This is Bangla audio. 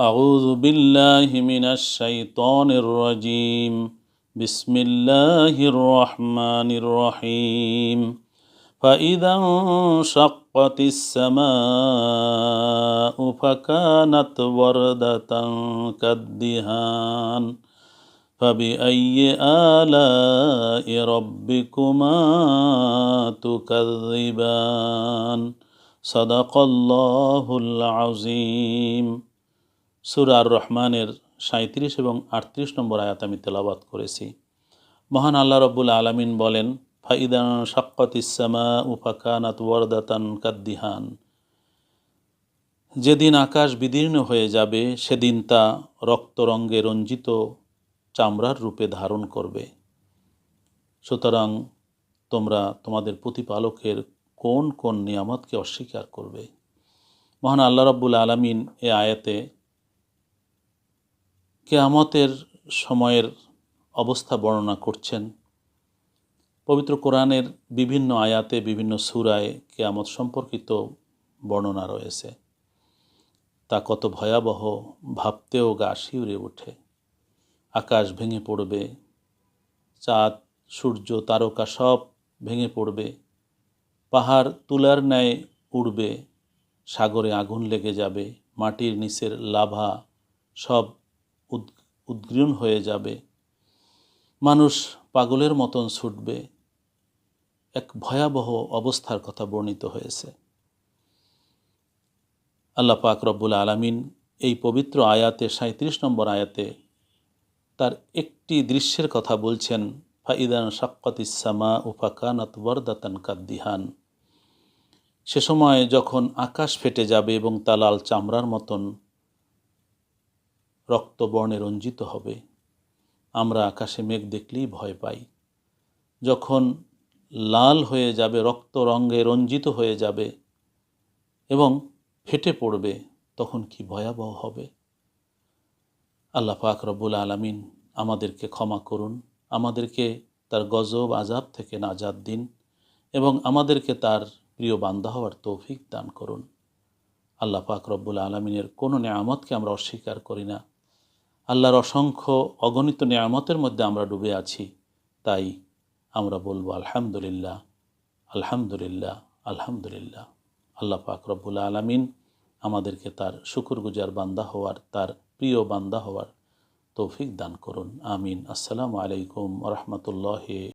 أعوذ بالله من الشيطان الرجيم. بسم الله الرحمن الرحيم. فإذا انشقت السماء فكانت وردة كالدهان. فبأي آلاء ربكما تكذبان؟ صدق الله العظيم. সুরার রহমানের সাঁত্রিশ এবং আটত্রিশ নম্বর আয়াত আমি তেলাবাত করেছি। মহান আল্লাহ রব্বুল আলমিন বলেন ফাইদান শাক্কত ইসামা উফাকানাত ওয়ারদাতান কাদ্দিহান। যেদিন আকাশ বিদীর্ণ হয়ে যাবে, সেদিন তা রক্তরঙ্গে রঞ্জিত চামড়ার রূপে ধারণ করবে। সুতরাং তোমরা তোমাদের প্রতিপালকের কোন কোন নিয়ামতকে অস্বীকার করবে? মহান আল্লাহ রব্বুল আলমিন এ আয়াতে কেয়ামতের সময়ের অবস্থা বর্ণনা করছেন। পবিত্র কোরআনের বিভিন্ন আয়াতে, বিভিন্ন সুরায় কেয়ামত সম্পর্কিত বর্ণনা রয়েছে। তা কত ভয়াবহ, ভাবতেও গা শিউরে ওঠে। আকাশ ভেঙে পড়বে, চাঁদ, সূর্য, তারকা সব ভেঙে পড়বে, পাহাড় তুলার ন্যায় উড়বে, সাগরে আগুন লেগে যাবে, মাটির নিচের লাভা সব উদ্গ্রীণ হয়ে যাবে। মানুষ পাগলের মতন ছুটবে। এক ভয়াবহ অবস্থার কথা বর্ণিত হয়েছে। আল্লাহ পাক রব্বুল আলমিন এই পবিত্র আয়াতে সাঁত্রিশ নম্বর আয়াতে তার একটি দৃশ্যের কথা বলছেন ফাইদান সাক্কাত ইসামা ও ফাকানাত ওয়ারদাতান কাদ্দিহান। সে সময় যখন আকাশ ফেটে যাবে এবং তা লাল চামড়ার মতন রক্তবর্ণে রঞ্জিত হবে। আমরা আকাশে মেঘ দেখলেই ভয় পাই। যখন লাল হয়ে যাবে, রক্ত রঙে রঞ্জিত হয়ে যাবে এবং ফেটে পড়বে, তখন কি ভয়াবহ হবে? আল্লাহ পাক রব্বুল আলমিন আমাদেরকে ক্ষমা করুন, আমাদেরকে তার গজব আজাব থেকে নাজাদ দিন এবং আমাদেরকে তার প্রিয় বান্দা হওয়ার তৌফিক দান করুন। আল্লাহ পাক রব্বুল আলমিনের কোনো নিয়ামতকে আমরা অস্বীকার করি না। আল্লাহর অসংখ্য অগণিত নিয়ামতের মধ্যে আমরা ডুবে আছি। তাই আমরা বলব, আলহামদুলিল্লাহ আলহামদুলিল্লাহ আলহামদুলিল্লাহ। আল্লাহ পাক রব্বুল আলমিন আমাদেরকে তার শুকুরগুজার বান্দা হওয়ার, তার প্রিয় বান্দা হওয়ার তৌফিক দান করুন। আমিন। আসসালামু আলাইকুম রহমতুল্লাহ